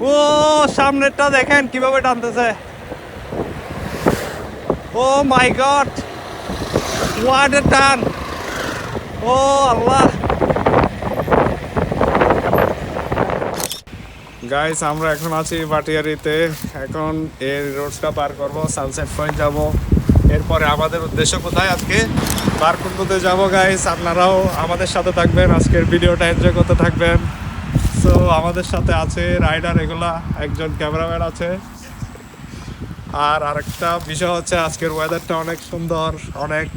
ও, সামনেরটা দেখেন কীভাবে টানতেছে। ও মাই গড এ টান ও আল্লাহ। গাইস আমরা এখন আছি বাটিয়ারিতে। এখন এর রোডটা পার করব সানসেট পয়েন্ট যাব। এরপরে আমাদের উদ্দেশ্য কোথায় আজকে? বারকুন্ডুতে যাব গাইস আপনারাও আমাদের সাথে থাকবেন, আজকের ভিডিওটা এনজয় করতে থাকবেন। সো আমাদের সাথে আছে রাইডার এগুলা একজন ক্যামেরাম্যান আছে। আর আরেকটা বিষয় হচ্ছে আজকের ওয়েদারটা অনেক সুন্দর অনেক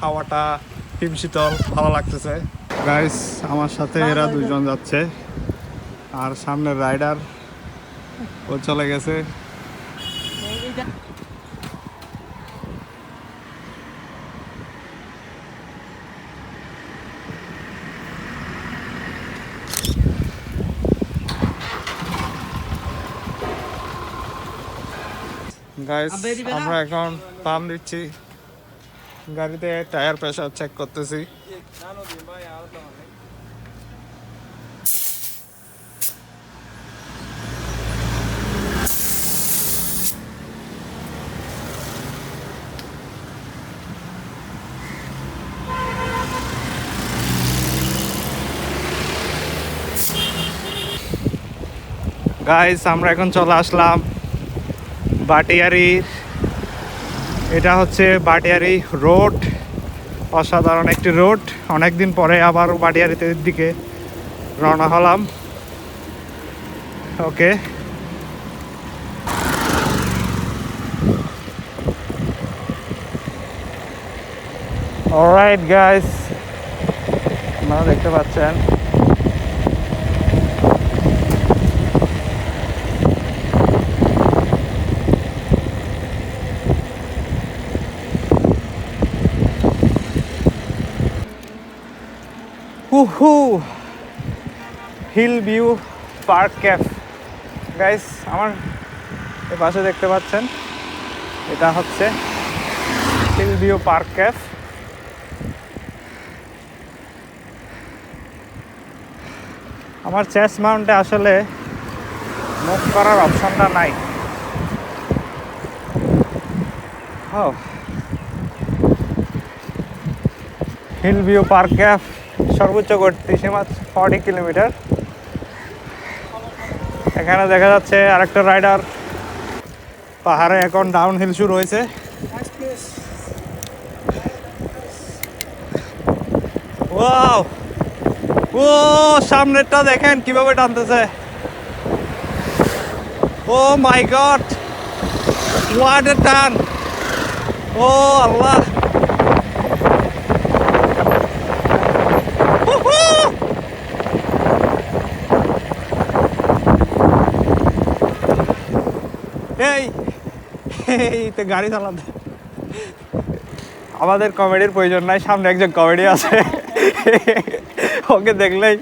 হাওয়াটা হিমশীতল ভালো লাগতেছে। গাইস আমার সাথে এরা দুজন যাচ্ছে। আর সামনে রাইডার ও চলে গেছে। গাইস আমরা এখন পাম দিচ্ছি। গাড়িতে টায়ার প্রেসার চেক করতেছি। গাইস আমরা এখন চলে আসলাম। বাটিয়ারির এটা হচ্ছে বাটিয়ারি রোড, অসাধারণ একটি রোড। অনেকদিন পরে আবার বাটিয়ারিতে দিকে রওনা হলাম। ওকে। অলরাইট গাইস আপনারা দেখতে পাচ্ছেন। হুহু hill view park cafe guys আমার পাশে দেখতে পাচ্ছেন, এটা হচ্ছে হিল ভিউ পার্ক ক্যাফ আমার চেস মাউন্টে আসলে মুভ করার অপশনটা নাই। হিল ভিউ পার্ক ক্যাফ সর্বোচ্চ গতি সীমা ফর্টি কিলোমিটার এখানে দেখা যাচ্ছে আরেকটা রাইডার পাহাড়ে এখন ডাউন হিল শুরু হয়েছে। ও, সামনেরটা দেখেন কীভাবে টানতেছে। ও মাই গড হোয়াট এ টান ও আল্লাহ! এই তো গাড়ি চালাতে। আমাদের কমেডির প্রয়োজন নাই সামনে একজন কমেডি আছে। ওকে দেখলেই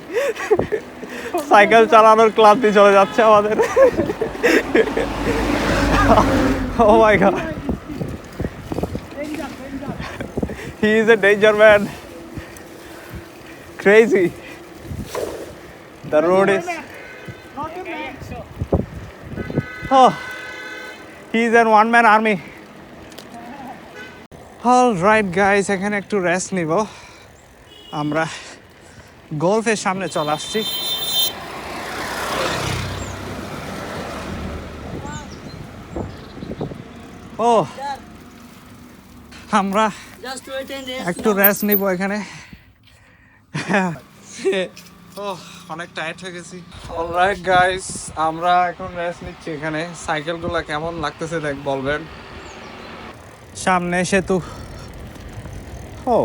সাইকেল চালানোর ক্লান্তি চলে যাচ্ছে আমাদের। ও my god he is a danger man crazy. The road is. Oh, he's an one man army. All right, guys, এখানে একটু রেস্ট নিব আমরা গল্ফের সামনে চলে আসছি ও আমরা. একটু রেস্ট নিব এখানে অনেক টায়ার্ড হয়ে গেছি। অলরাইট গাইস আমরা এখন রেস্ট নিচ্ছি এখানে। সাইকেলগুলো কেমন লাগতেছে দেখ বলবেন? সামনে সেতু। ও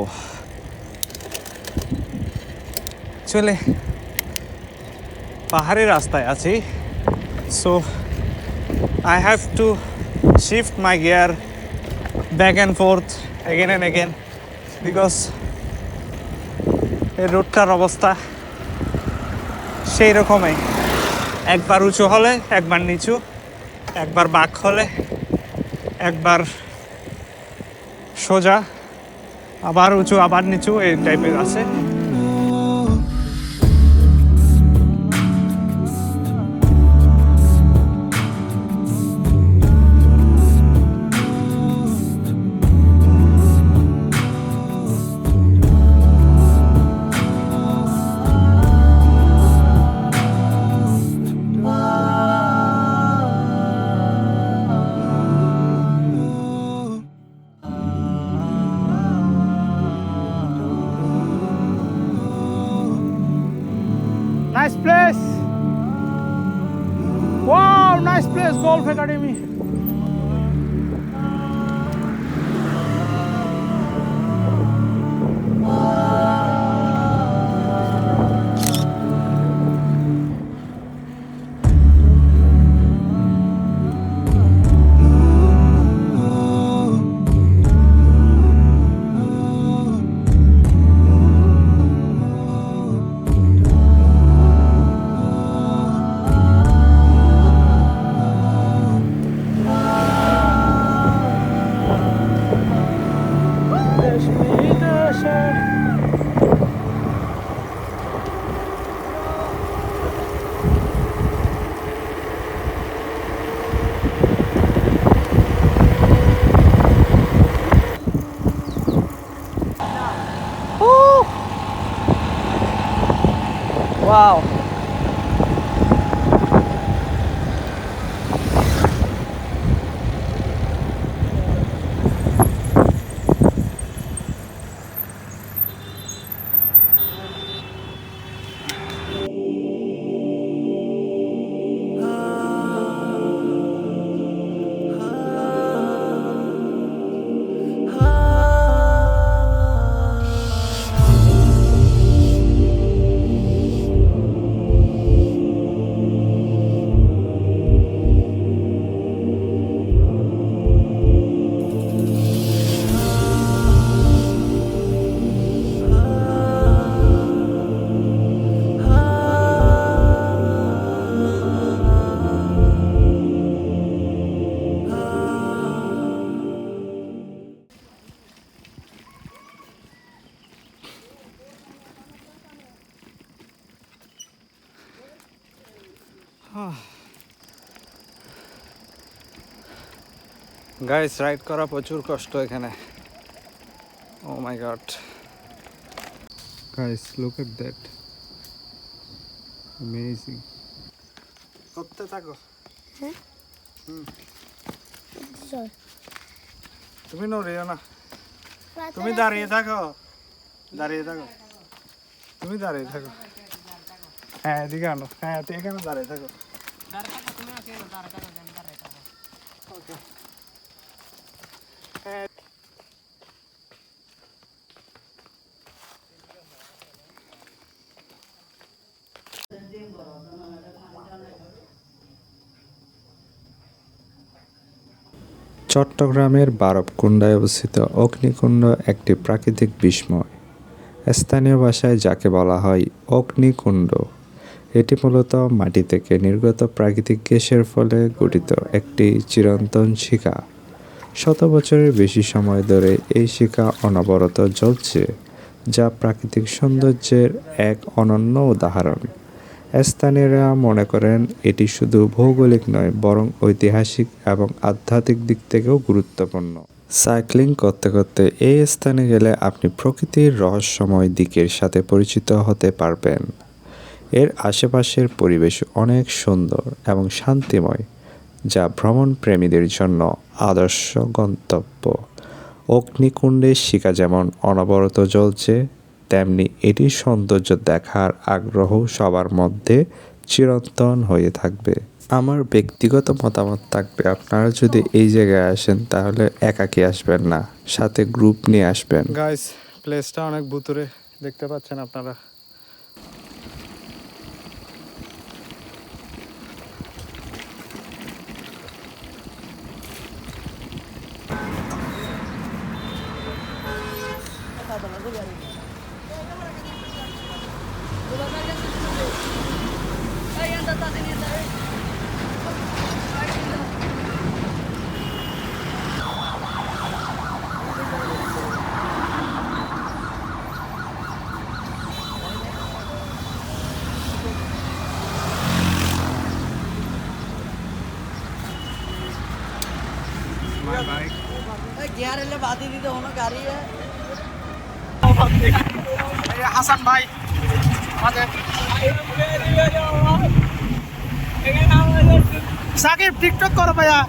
চলে। পাহাড়ি রাস্তায় আছি। So I have to shift my gear back and fourth again and again because এই রোডটার অবস্থা সেই রকমই। একবার উঁচু হলে, একবার নিচু, একবার বাঘ হলে, একবার সোজা, আবার উঁচু, আবার নিচু, এই টাইপের আছে। গাইস রাইড করা প্রচুর কষ্ট এখানে। ও my god guys look at that amazing করতে থাকো চল তুমি নড়িও না। তুমি দাঁড়িয়ে থাকো। দাঁড়িয়ে থাকো। তুমি দাঁড়িয়ে থাকো। হ্যাঁ এদিকে আনো। হ্যাঁ তুই এখানে দাঁড়িয়ে থাকো। Okay. হ্যাঁ। চট্টগ্রামের বারবকুণ্ডায় অবস্থিত অগ্নিকুণ্ড একটি প্রাকৃতিক বিস্ময়। স্থানীয় ভাষায় যাকে বলা হয় অগ্নিকুণ্ড, এটি মূলত মাটি থেকে নির্গত প্রাকৃতিক গ্যাসের ফলে গঠিত একটি চিরন্তন শিখা। শত বছরের বেশি সময় ধরে এই শিখা অনবরত জ্বলছে, যা প্রাকৃতিক সৌন্দর্যের এক অনন্য উদাহরণ। স্থানীয়রা মনে করেন এটি শুধু ভৌগোলিক নয়, বরং ঐতিহাসিক এবং আধ্যাত্মিক দিক থেকেও গুরুত্বপূর্ণ। সাইক্লিং করতে করতে এই স্থানে গেলে আপনি প্রকৃতির রহস্যময় দিকের সাথে পরিচিত হতে পারবেন। এর আশেপাশের পরিবেশ অনেক সুন্দর এবং শান্তিময়, যা ভ্রমণ প্রেমীদের জন্য আদর্শ গন্তব্য। অগ্নিকুণ্ডের শিকা যেমন অনবরত জ্বলছে তেমনি এটির সৌন্দর্য দেখার আগ্রহ সবার মধ্যে চিরন্তন হয়ে থাকবে। আমার ব্যক্তিগত মতামত থাকবে, আপনারা যদি এই জায়গায় আসেন তাহলে একাকী আসবেন না, সাথে গ্রুপ নিয়ে আসবেন। গাইস প্লেসটা অনেক ভুতুরে, দেখতে পাচ্ছেন আপনারা। হাসান ভাই আমাদের। সাকিব টিকটক করো ভাইয়া।